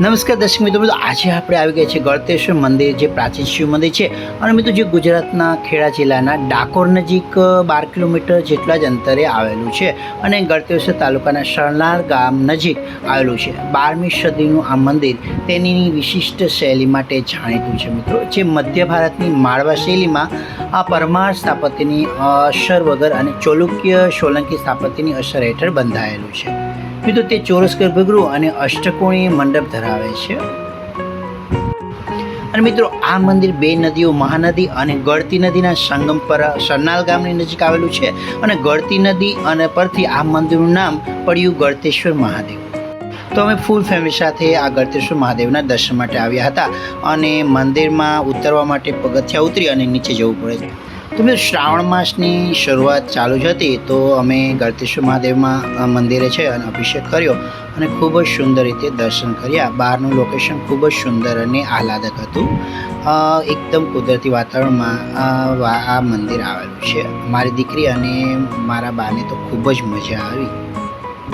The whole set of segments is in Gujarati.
નમસ્કાર દર્શક મિત્રો મિત્રો, આજે આપણે આવી ગયા છે ગળતેશ્વર મંદિર, જે પ્રાચીન શિવ મંદિર છે. અને મિત્રો, જે ગુજરાતના ખેડા જિલ્લાના ડાકોર નજીક બાર કિલોમીટર જેટલા જ અંતરે આવેલું છે અને ગળતેશ્વર તાલુકાના શરણાર ગામ નજીક આવેલું છે. બારમી સદીનું આ મંદિર તેની વિશિષ્ટ શૈલી માટે જાણીતું છે મિત્રો, જે મધ્ય ભારતની માળવા શૈલીમાં આ પરમાર સ્થાપત્યની અસર વગર અને ચોલુક્ય સોલંકી સ્થાપત્યની અસર હેઠળ બંધાયેલું છે. મિત્રો, તે ચોરસ ગર્ભગૃહ અને અષ્ટકોણીય મંડપ ધરાવે છે. અને મિત્રો, આ મંદિર બે નદીઓ, મહાનદી અને ગળતી નદીના સંગમ પર, સરનાલ ગામની નજીક આવેલું છે. અને ગળતી નદી અને પરથી આ મંદિરનું નામ પડ્યું ગળતેશ્વર મહાદેવ. તો અમે ફૂલ ફેમિલી સાથે આ ગળતેશ્વર મહાદેવના દર્શન માટે આવ્યા હતા. અને મંદિરમાં ઉતરવા માટે પગથિયા ઉતરી અને નીચે જવું પડે છે. તો મેં શ્રાવણ માસની શરૂઆત ચાલુ જ હતી, તો અમે ગળતેશ્વર મહાદેવમાં મંદિરે છે અને અભિષેક કર્યો અને ખૂબ જ સુંદર રીતે દર્શન કર્યા. બહારનું લોકેશન ખૂબ જ સુંદર અને આહલાદક હતું. એકદમ કુદરતી વાતાવરણમાં આ મંદિર આવેલું છે. મારી દીકરી અને મારા બાને તો ખૂબ જ મજા આવી.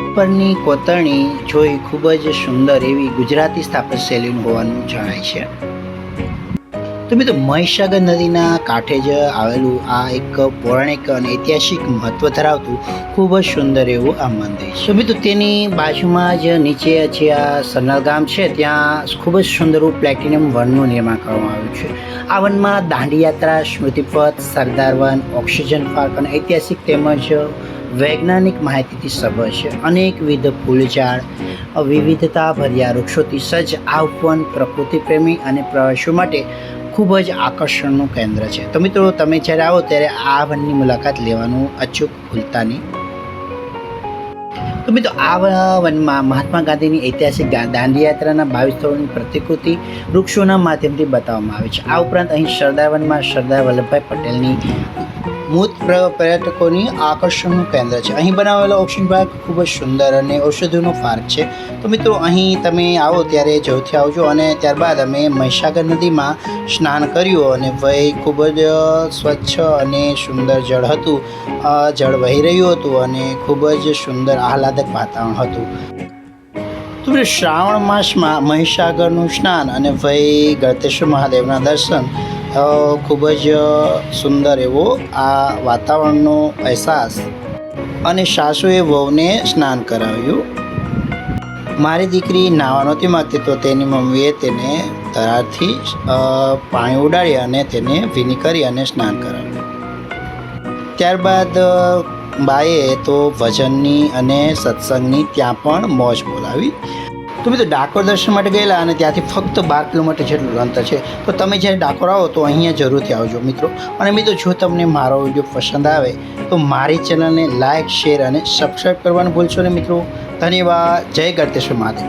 ઉપરની કોતરણી જોઈ ખૂબ જ સુંદર એવી ગુજરાતી સ્થાપત્ય શૈલીનું હોવાનું જણાય છે. તો મિત્રો મહીસાગર નદીના કાંઠે જ આવેલું આ એક પૌરાણિક અને ઐતિહાસિક મહત્વ ધરાવતું ખૂબ જ સુંદર એવું આ મંદિર છે. મિત્રો તેની બાજુમાં જ નીચે જે આ સનલ ગામ છે, ત્યાં ખૂબ જ સુંદર પ્લેટિનિયમ વનનું નિર્માણ કરવામાં આવ્યું છે. આ વનમાં દાંડીયાત્રા, સ્મૃતિપથ, સરદાર વન, ઓક્સિજન પાર્ક અને ઐતિહાસિક તેમજ વૈજ્ઞાનિક માહિતીથી સભર છે. અનેકવિધ ફૂલઝાડ વિવિધતા ભર્યા વૃક્ષોથી સજ્જ આ ઉપવન પ્રકૃતિ પ્રેમી અને પ્રવાસીઓ માટે ખૂબ જ આકર્ષણનું કેન્દ્ર છે. તો મિત્રો, તમે જ્યારે આવો ત્યારે આ વનની મુલાકાત લેવાનું અચૂક ભૂલતા નહીં. તો મિત્રો, આ વનમાં મહાત્મા ગાંધીની ઐતિહાસિક દાંડી યાત્રાના બાવીસ સ્થળોની પ્રતિકૃતિ વૃક્ષોના માધ્યમથી બતાવવામાં આવે છે. આ ઉપરાંત અહીં સરદાર વનમાં સરદાર વલ્લભભાઈ પટેલની મૂત પ્ર- પર્યટકોની આકર્ષણનું કેન્દ્ર છે. અહીં બનાવેલો ઓપ્શન પાર્ક ખૂબ જ સુંદર અને ઔષધિનો પાર્ક છે. તો મિત્રો, અહીં તમે આવો ત્યારે જવથી આવજો અને ત્યારબાદ અમે મહીસાગર નદીમાં સ્નાન કર્યું અને વહી ખૂબ જ સ્વચ્છ અને સુંદર જળ હતું. જળ વહી રહ્યું હતું અને ખૂબ જ સુંદર, આહલાદક વાતાવરણ હતું. તો શ્રાવણ માસમાં મહીસાગરનું સ્નાન અને વહી ગળતેશ્વર મહાદેવના દર્શન ખૂબ જ સુંદર એવો આ વાતાવરણનો અહેસાસ. અને સાસુએ વહુને સ્નાન કરાવ્યું. મારી દીકરી નાવા નહોતી માગતી તો તેની મમ્મીએ તેને તરારથી પાણી ઉડાડી અને તેને ભીની કરી અને સ્નાન કરાવ્યું. ત્યારબાદ બાએ તો ભજનની અને સત્સંગની ત્યાં પણ મોજ બોલાવી. તો મિત્રો ડાકોર દર્શન માટે ગયેલા અને ત્યાંથી ફક્ત બાર કિલોમીટર જેટલું અંતર છે. તો તમે જ્યારે ડાકોર આવો તો અહીંયા જરૂરથી આવજો મિત્રો. અને મિત્રો, જો તમને મારો વીડિયો પસંદ આવે, તો મારી ચેનલને લાઇક શેર અને સબસ્ક્રાઈબ કરવાનું ભૂલશો ને મિત્રો. ધન્યવાદ. જય ગળતેશ્વર મહાદેવ.